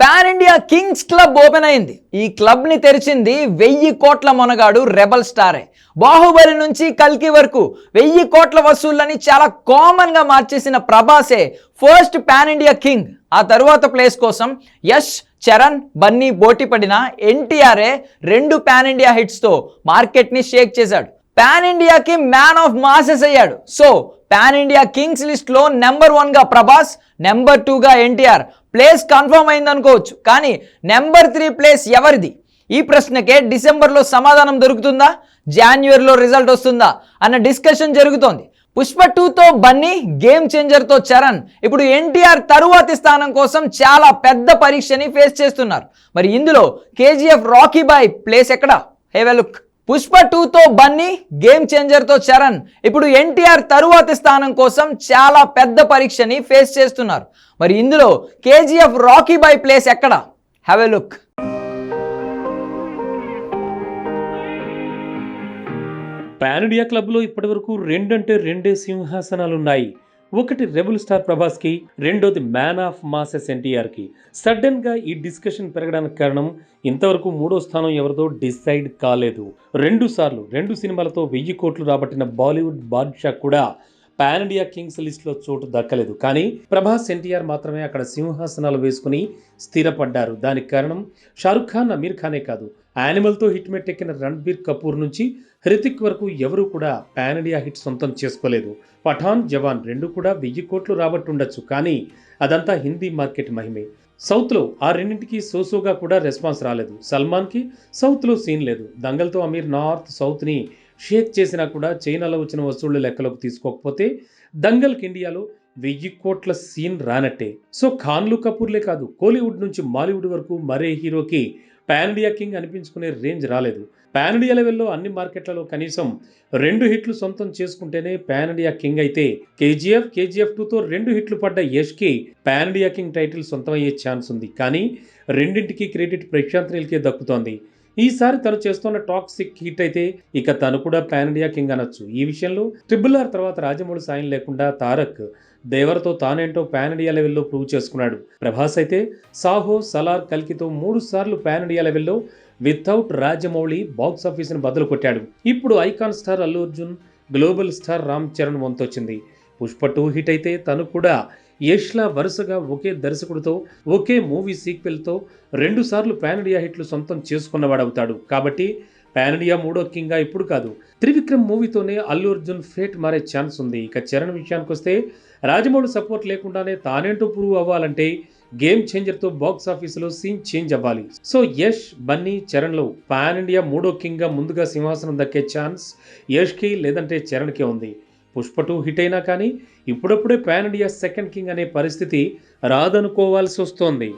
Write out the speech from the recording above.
Pan India kings club open అయింది. ఈ క్లబ్ని తెరిచింది వెయ్యి కోట్ల మొనగాడు రెబల్ స్టారే. బాహుబలి నుంచి కల్కి వరకు వెయ్యి కోట్ల వసూళ్ళని చాలా కామన్గా మార్చేసిన ప్రభాసే ఫస్ట్ పాన్ ఇండియా కింగ్. ఆ తరువాత ప్లేస్ కోసం యష్ చరణ్ బన్నీ పోటీ పడిన ఎన్టీఆర్ఏ రెండు పాన్ ఇండియా హిట్స్తో మార్కెట్ని షేక్ చేశాడు. పాన్ ఇండియాకి మ్యాన్ ఆఫ్ మాసెస్ అయ్యాడు. సో పాన్ ఇండియా కింగ్స్ లిస్ట్లో నెంబర్ వన్గా ప్రభాస్ నెంబర్ టూ గా ఎన్టీఆర్ ప్లేస్ కన్ఫర్మ్ అయింది అనుకోవచ్చు. కానీ నెంబర్ త్రీ ప్లేస్ ఎవరిది? ఈ ప్రశ్నకే డిసెంబర్లో సమాధానం దొరుకుతుందా? జాన్యువరిలో రిజల్ట్ వస్తుందా? అన్న డిస్కషన్ జరుగుతోంది. పుష్ప టూతో బన్నీ గేమ్ చేంజర్తో చరణ్. ఇప్పుడు ఎన్టీఆర్ తరువాతి స్థానం కోసం చాలా పెద్ద పరీక్షని ఫేస్ చేస్తున్నారు. మరి ఇందులో కేజీఎఫ్ రాకీ బాయ్ ప్లేస్ ఎక్కడ? హేవ్ లుక్ పుష్ప టూతో బన్నీ గేమ్ చేంజర్తో చరణ్. ఇప్పుడు ఎన్టీఆర్ తరువాతి స్థానం కోసం చాలా పెద్ద పరీక్షని ఫేస్ చేస్తున్నారు. మరి ఇందులో కేజీఎఫ్ రాకీ బై ప్లేస్ ఎక్కడ? Have a look pan India క్లబ్లో ఇప్పటివరకు రెండంటే రెండే సింహాసనాలు ఉన్నాయి ఒకటి రెబుల్ స్టార్ ప్రభాస్కి రెండోది మ్యాన్ ఆఫ్ మాసెస్ ఎన్టీఆర్కి. సడన్గా ఈ డిస్కషన్ పెరగడానికి కారణం ఇంతవరకు మూడో స్థానం ఎవరిదో డిసైడ్ కాలేదు. రెండు సార్లు రెండు సినిమాలతో వెయ్యి కోట్లు రాబట్టిన బాలీవుడ్ బాద్షా కూడా పాన్ ఇండియా కింగ్స్ లిస్ట్లో చోటు దక్కలేదు. కానీ ప్రభాస్ ఎన్టీఆర్ మాత్రమే అక్కడ సింహాసనాలు వేసుకుని స్థిరపడ్డారు. దానికి కారణం షారుఖ్ ఖాన్ అమీర్ ఖానే కాదు. యానిమల్తో హిట్ మెట్టెక్కిన రణ్బీర్ కపూర్ నుంచి హృతిక్ వరకు ఎవరూ కూడా పాన్ ఇండియా హిట్ సొంతం చేసుకోలేదు. పఠాన్ జవాన్ రెండు కూడా వెయ్యి కోట్లు రాబట్టుండొచ్చు. కానీ అదంతా హిందీ మార్కెట్ మహిమే. సౌత్లో ఆ రెండింటికి సోసోగా కూడా రెస్పాన్స్ రాలేదు. సల్మాన్కి సౌత్లో సీన్ లేదు. దంగల్తో అమీర్ నార్త్ సౌత్ని షేక్ చేసినా కూడా చైనాలో వచ్చిన వసూళ్ళు లెక్కలోకి తీసుకోకపోతే దంగల్కి ఇండియాలో వెయ్యి కోట్ల సీన్ రానట్టే. సో ఖాన్లు కపూర్లే కాదు కోలీవుడ్ నుంచి మాలీవుడ్ వరకు మరే హీరోకి పాన్ ఇండియా కింగ్ అనిపించుకునే రేంజ్ రాలేదు. పాన్ ఇండియా లెవెల్లో అన్ని మార్కెట్లలో కనీసం రెండు హిట్లు సొంతం చేసుకుంటేనే పాన్ ఇండియా కింగ్ అయితే కేజీఎఫ్ కేజీఎఫ్ టూతో రెండు హిట్లు పడ్డ యష్కి పాన్ ఇండియా కింగ్ టైటిల్ సొంతమయ్యే ఛాన్స్ ఉంది. కానీ రెండింటికి క్రెడిట్ ప్రశాంత్ నీల్కే దక్కుతోంది. ఈసారి తను చేస్తున్న టాక్సిక్ హిట్ అయితే ఇక తను కూడా పాన్ ఇండియా కింగ్ అనొచ్చు. ఈ విషయంలో ట్రిపుల్ ఆర్ తర్వాత రాజమౌళి సాయం లేకుండా తారక్ దేవరతో తానేంటో పాన్ ఇండియా లెవెల్లో ప్రూవ్ చేసుకున్నాడు. ప్రభాస్ అయితే సాహో సలార్ కల్కితో మూడు సార్లు పాన్ ఇండియా లెవెల్లో వితౌట్ రాజమౌళి బాక్స్ ఆఫీస్ను బదులు కొట్టాడు. ఇప్పుడు icon star Allu Arjun global star Ram Charan వంతొచ్చింది. Pushpa two hit అయితే తను కూడా యష్లా వరుసగా ఒకే దర్శకుడితో ఒకే మూవీ సీక్వెల్తో రెండుసార్లు పాన్ ఇండియా హిట్లు సొంతం చేసుకున్నవాడవుతాడు. కాబట్టి పాన్ ఇండియా మూడో కింగ్గా ఇప్పుడు కాదు. త్రివిక్రమ్ మూవీతోనే అల్లు అర్జున్ ఫేట్ మారే ఛాన్స్ ఉంది. ఇక చరణ్ విషయానికి వస్తే రాజమౌళి సపోర్ట్ లేకుండానే తానేంటో ప్రూవ్ అవ్వాలంటే గేమ్ చేంజర్తో బాక్స్ ఆఫీసులో సీన్ చేంజ్ అవ్వాలి. సో యష్ బన్నీ చరణ్లో పాన్ ఇండియా మూడో కింగ్గా ముందుగా సింహాసనం దక్కే ఛాన్స్ యష్కి లేదంటే చరణ్కే ఉంది. పుష్ప టూ హిట్ అయినా కానీ ఇప్పుడప్పుడే పాన్ ఇండియా సెకండ్ కింగ్ అనే పరిస్థితి రాదనుకోవాల్సి వస్తోంది.